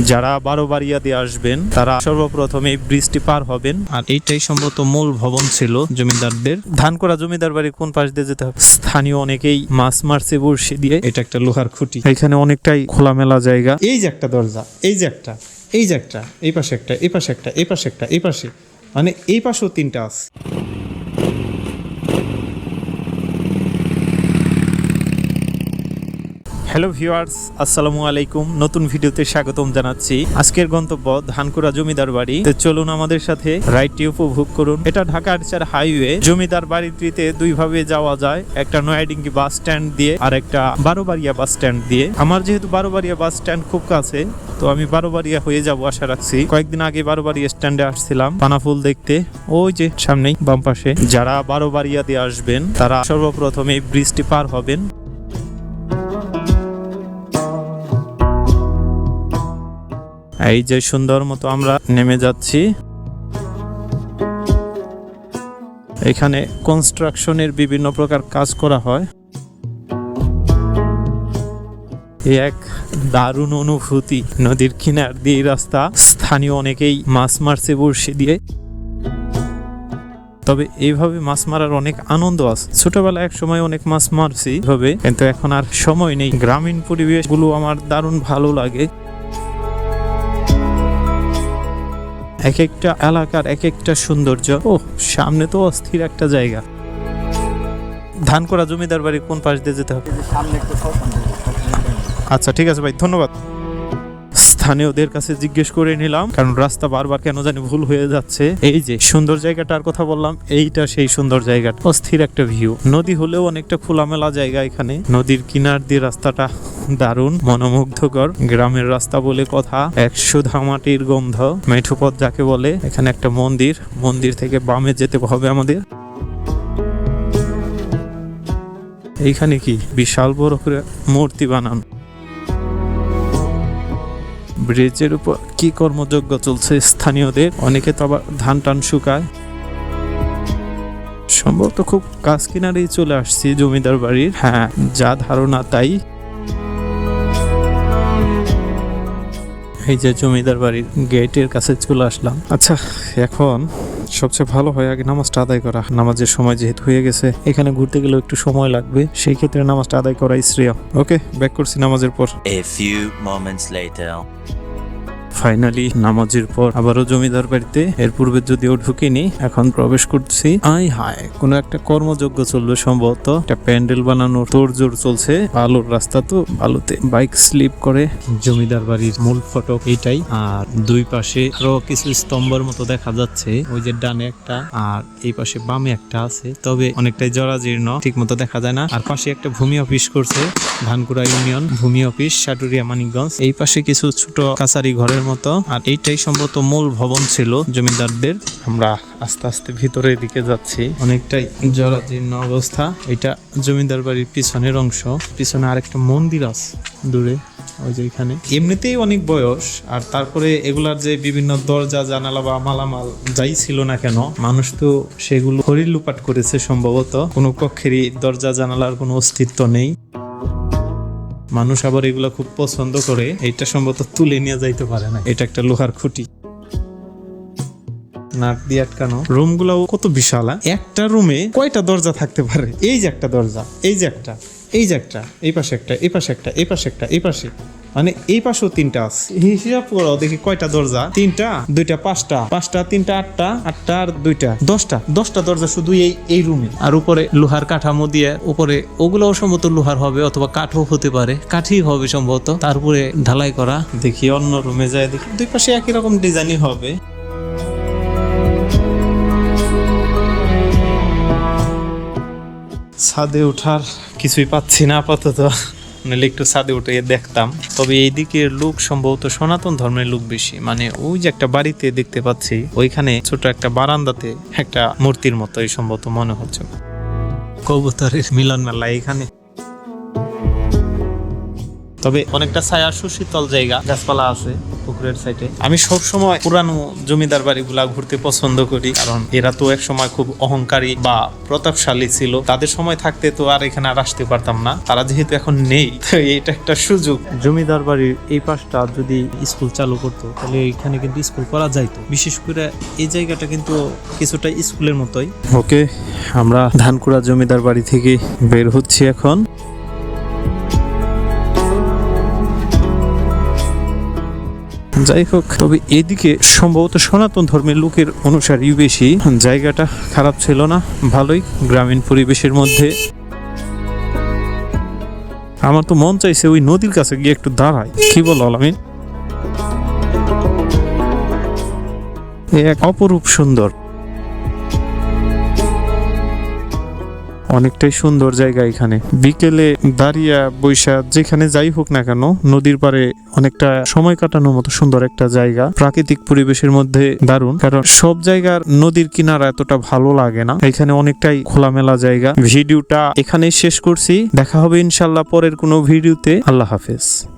যারা বারো বাড়িয়া দিয়ে আসবেন তারা সর্বপ্রথম এই ব্রিজটি পার হবেন। আর এইটাই সম্ভবত মূল ভবন ছিল জমিদারদের। ধান করা জমিদার বাড়ির কোন পাশ দিয়ে যেতে হবে? স্থানীয় অনেকেই মাছ মারছে বড়শি দিয়ে। এটা একটা লোহার খুঁটি। এখানে অনেকটাই খোলামেলা জায়গা। এই যে একটা দরজা এই যে একটা এই যে একটা এই পাশে একটা এই পাশে একটা এই পাশে একটা এই পাশে। মানে এই পাশেও তিনটা আছে। হ্যালো ভিউয়ার্স, আসসালামু আলাইকুম। নতুন ভিডিওতে স্বাগতম জানাচ্ছি। আজকের গন্তব্য ধানকুড়া জমিদার বাড়ি। চলুন আমাদের সাথে রাইডটি উপভোগ করুন। এটা ঢাকা আরচার হাইওয়ে। জমিদার বাড়িটিতে দুইভাবে যাওয়া যায়। একটা নয়াডিঙ্গি বাস স্ট্যান্ড দিয়ে আর একটা বারোবাড়িয়া বাস স্ট্যান্ড দিয়ে। আমার যেহেতু বারোবাড়িয়া বাস স্ট্যান্ড খুব কাছে, তো আমি বারোবাড়িয়া হয়ে যাব আশা রাখছি। কয়েকদিন আগে বারোবাড়িয়া স্ট্যান্ডে আসছিলাম পানাফুল দেখতে। ওই যে সামনেই বাম পাশে। যারা বারোবাড়িয়া দিয়ে আসবেন, তারা সর্বপ্রথম এই ব্রিজটি পার হবেন। এই যে সুন্দর মতো আমরা নেমে যাচ্ছি। এখানে কনস্ট্রাকশনের বিভিন্ন প্রকার কাজ করা হয়। এক দারুণ অনুভূতি, নদীর কিনার দিয়ে রাস্তা। স্থানীয় অনেকেই মাছ মারছে বড়শি দিয়ে। তবে এইভাবে মাছ মারার অনেক আনন্দ আছে। ছোটবেলায় এক সময় অনেক মাছ মারছি। এভাবে কিন্তু এখন আর সময় নেই। গ্রামীণ পরিবেশগুলো আমার দারুণ ভালো লাগে। এক একটা এলাকার এক একটা সৌন্দর্য। ও সামনে তো অস্থির একটা জায়গা। ধান করা জমিদার বাড়ি কোন পাশ দিয়ে যেতে হবে? আচ্ছা ঠিক আছে ভাই, ধন্যবাদ। স্থানীয়দের কাছে জিজ্ঞেস করে নিলাম, কারণ রাস্তা বারবার কেন জানি ভুল হয়ে যাচ্ছে। এই যে, সুন্দর জায়গাটার কথা বললাম, এইটা সেই সুন্দর জায়গাটা। অস্থির একটা ভিউ নদী হলেও অনেকটা খোলামেলা জায়গা এখানে। নদীর কিনার দিয়ে রাস্তাটা দারুণ, মনোমুগ্ধকর গ্রামের রাস্তা বলে কথা একশো মাটির গন্ধ। মেঠোপথ যাকে বলে, এখানে একটা মন্দির মন্দির থেকে বামে যেতে হবে আমাদের। এইখানে কি বিশাল বড় করে মূর্তি বানানো? ব্রিজের উপর কি কর্মযজ্ঞ চলছে স্থানীয়দের? অনেকে তো আবার ধান টান শুকায়। সম্ভবত খুব কাজ কিনারেই চলে আসছি জমিদার বাড়ির। হ্যাঁ যা ধারণা তাই। এই যে জমিদার বাড়ির গেটের কাছে চলে আসলাম। আচ্ছা এখন সবচেয়ে ভালো হয় আগে নামাজটা আদায় করা। নামাজের সময় যেহেতু হয়ে গেছে এখানে ঘুরতে গেলেও একটু সময় লাগবে। সেই ক্ষেত্রে নামাজটা আদায় করাই শ্রেয়। ওকে ব্যাক করছি নামাজের পর। A few moments later. Finally নামাজের পর আবারও জমিদার বাড়িতে। এর পূর্বে যদিও ঢুকিনি, এখন প্রবেশ করছি। আই হায়, কোন একটা কর্মযজ্ঞ চলবে সম্ভবত। একটা প্যান্ডেল বানানোর তোড়জোড় চলছে। বালুর রাস্তা তো বালুতে বাইক স্লিপ করে জমিদার বাড়ির মূল ফটক এটাই। আর দুই পাশে আরও কিছু স্তম্ভের মতো দেখা যাচ্ছে। ওই যে ডানে একটা, আর এই পাশে বামে একটা আছে। তবে অনেকটাই জরাজীর্ণ ঠিক মতো দেখা যায় না। আর পাশে একটা ভূমি অফিস করছে, ধানকুড়া ইউনিয়ন ভূমি অফিস সাটুরিয়া মানিকগঞ্জ। এই পাশে কিছু ছোট কাছারি ঘরের মতো। আর এইটাই সম্ভবত মূল ভবন ছিল জমিদারদের। আমরা আস্তে আস্তে ভিতরের দিকে যাচ্ছি। অনেকটাই জরাজীর্ণ অবস্থা। এটা জমিদার বাড়ির পিছনের অংশ। পিছনে আরেকটা মন্দির আছে দূরে, ওই যে এখানে। এমনিতেই অনেক বয়স, আর তারপরে এগুলার যে বিভিন্ন দরজা, জানালা বা মালামাল যাই ছিল না কেন, মানুষ তো সেগুলো হরির লুপাট করেছে সম্ভবত। কোনো কক্ষেরই দরজা, জানালার কোনো অস্তিত্ব নেই। মানুষ আবার এগুলো খুব পছন্দ করে এটা সম্ভবত তুলে নিয়ে যাইতে পারে না। এটা একটা লোহার খুঁটি। নাট দিয়ে আটকানো। রুম গুলাও কত বিশাল? একটা রুমে কয়টা দরজা থাকতে পারে? এই যে একটা দরজা, এই যে একটা, এই যে একটা, এই পাশে একটা, এই পাশে একটা, এই পাশে একটা, এই পাশে। মানে এই পাশেও তিনটা আছে। হিসাব করো, দেখি কয়টা দরজা? তিনটা, দুইটা, পাঁচটা। পাঁচটা, তিনটা, আটটা আটটা আর দুইটা। দশটা। দশটা দরজা শুধু এই এই রুমে আর উপরে লোহার কাঠামো দিয়ে, উপরে ওগুলোও সম্ভবত লোহার হবে অথবা কাঠও হতে পারে। কাঠই হবে সম্ভবত। তারপরে ঢালাই করা। দেখি অন্য রুমে যায় দেখি। দুই পাশে একই রকম ডিজাইনই হবে। ছাদে ওঠার কিছুই পাচ্ছি না আপাতত। নাহলে একটু ছাদে উঠে দেখতাম। তবে এই দিকের লোক সম্ভবত সনাতন ধর্মের লোক বেশি। মানে ওই যে একটা বাড়িতে দেখতে পাচ্ছি, ওইখানে ছোট একটা বারান্দাতে একটা মূর্তির মতোই সম্ভবত মনে হচ্ছে। কবুতরের মিলন মেলা এখানে। তবে অনেকটা ছায়া সুশীতল জায়গা গাছপালা আছে পুকুরের সাইডে আমি সব সময় পুরানো জমিদার বাড়িগুলা ঘুরতে পছন্দ করি কারণ এরা তো এক সময় খুব অহংকারী বা প্রতাপশালী ছিল। তাদের সময় থাকতে তো আর এখানে আর আসতে পারতাম না। তারা যেহেতু এখন নেই তো এটা একটা সুযোগ। জমিদার বাড়ির এই পাশটা যদি স্কুল চালু করতো তাহলে এখানে কিন্তু স্কুল করা যাইতো। বিশেষ করে এই জায়গাটা কিন্তু কিছুটা স্কুলের মতোই। ওকে আমরা ধানকুড়া জমিদার বাড়ি থেকে বের হচ্ছি এখন। যাই হোক তবে এদিকে সম্ভবত সনাতন ধর্মের লোকের অনুসারী বেশি। জায়গাটা খারাপ ছিল না, ভালোই গ্রামীণ পরিবেশের মধ্যে। আমার তো মন চাইছে ওই নদীর কাছে গিয়ে একটু দাঁড়ায় কি বল আলামিন? এক অপরূপ সুন্দর। অনেকটাই সুন্দর জায়গা এখানে। বিকেলে দাঁড়িয়া বৈশা যেখানে যাই হোক না কেন, নদীর পারে অনেকটা সময় কাটানোর মতো সুন্দর একটা জায়গা। প্রাকৃতিক পরিবেশের মধ্যে দারুণ, কারণ সব জায়গার নদীর কিনারা এতটা ভালো লাগে না। এখানে অনেকটাই খোলামেলা জায়গা। ভিডিওটা এখানেই শেষ করছি। দেখা হবে ইনশাল্লাহ পরের কোনো ভিডিওতে। আল্লাহ হাফেজ।